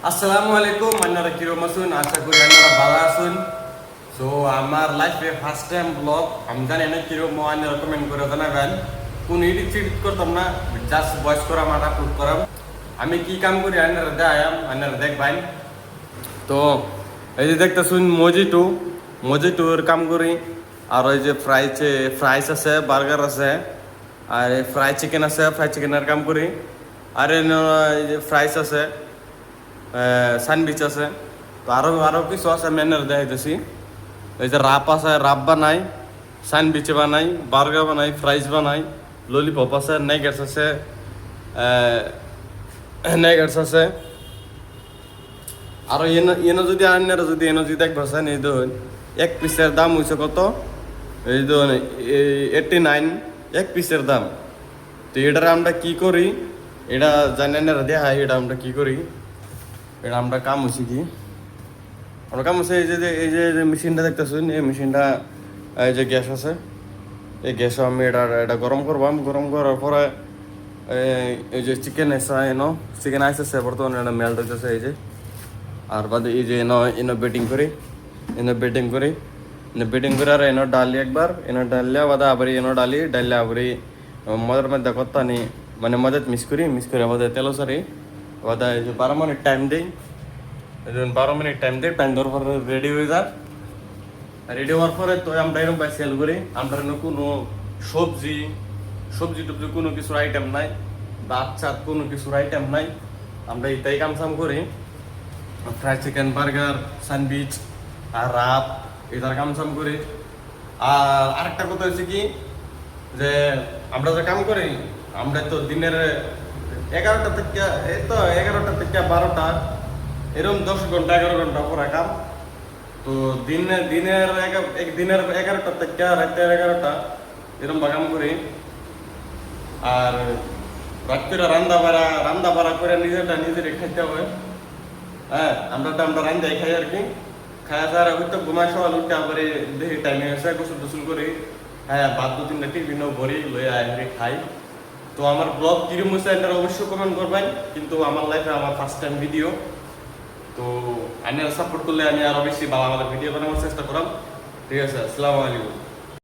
আসসালামু আলাইকুম আপনারা কিরম আছেন আশা করি আপনারা ভালো আছেন সো আমার লাইফে ফার্স্ট টাইম ব্লগ আমি জানি না কিরম আপনারা কমেন্ট করে জানাবেন কোন এডিট ফিডিট করতাম না জাস্ট ভয়েস করাম আর আপলোড করাম আমি কি কাম করি আপনারা দেখাম আপনারা দেখবেন তো এই যে দেখতেছুন মজিটু মজিটুর কাম করি আর ওই যে ফ্রাই ফ্রাইস আছে বার্গার আছে আর ফ্রাই চিকেন আছে ফ্রাই চিকেনের কাম করি আর ফ্রাইস আছে স্যান্ডউইচ আছে। তো আরও আরও কিছু আছে মেনের দেখাইতেছি। এই যে রাপ আছে রাপ বানাই স্যান্ডউইচ বানাই বার্গার বানাই ফ্রাইস বানাই ললিপপ আছে নেগেটস আছে নেগেটস আছে। আর এনে এনে যদি আনারা যদি এনে যদি দেখবেন এই ধরুন এক পিসের দাম হয়েছে কত? এই ধরুন এইটটি নাইন এক পিসের দাম। তো এটার আমরা কি করি? এটা জানেন দেখা এটা আমরা কি করি? এটা আমরা কাম হয়েছি কি? আমরা কাম হচ্ছে এই যে এই যে মেশিনটা দেখতেছেন, এই মেশিনটা, এই যে গ্যাস আছে, এই গ্যাস আমি এটা এটা গরম করবাম। গরম করার পরে, এই- যে চিকেন এসা এনো চিকেন আইসেছে বর্তমানে, এটা মেল্ট হইতেছে এই যে। আর বাদে এই যে এনো এনো বেটিং করি এনো বেটিং করি বেটিং করে আর এনো ডালি একবার এনো ডালিয়া, বাদে আবার এনো ডালি, ডালিয়া আবার মজার মধ্যে করতানি মানে মজাত মিস করি মিস করে বাদে তেলো সারি বাদে এই যে বারো মিনিট টাইম দিই। এই যে বারো মিনিট টাইম দিই টাইম দেওয়ার পরে রেডি হয়ে যায় রেডি হওয়ার পরে তো আমরা এরকম পাই সেল করি। আমরা কোনো সবজি সবজি টবজি কোনো কিছুর আইটেম নাই, ভাত চাত কোনো কিছুর আইটেম নাই। আমরা এটাই কাম সাম করি। ফ্রাই চিকেন বার্গার স্যান্ডউইচ আর রাপ এটার কামসাম করি। আর আরেকটা কথা হচ্ছে কি, যে আমরা যে কাম করি, আমরা তো দিনের এগারোটা থেকে, এই তো এগারোটা থেকে বারোটা এরকম দশ ঘণ্টা, এগারো ঘণ্টা পুরা কাম। তো দিনে, দিনের এক দিনের এগারোটা থেকে রাতের এগারোটা এরকম বাগাম করি। আর রাত্রিরা রান্দা বাড়া রান্দা বাড়া করে নিজেরটা নিজেরই খাইতে হবে। হ্যাঁ আমরা তো আমরা রান্দাই খাই আর কি। খাওয়া দাওয়া হয়তো ঘুমাই সকাল উঠতে এই দেখি টাইমে এসে গোসল টোসল করি। হ্যাঁ বাদ দু তিনটা টিফিনও ভরি লয়ে আয় খাই। তো আমার ব্লগ কিরম হয়েছে এটা অবশ্যই কমেন্ট করবেন, কিন্তু আমার লাইফে আমার ফার্স্ট টাইম ভিডিও তো আপনারা সাপোর্ট করলে আমি আরও বেশি ভালো ভালো ভিডিও বানানোর চেষ্টা করাম ঠিক আছে, আসসালামু আলাইকুম।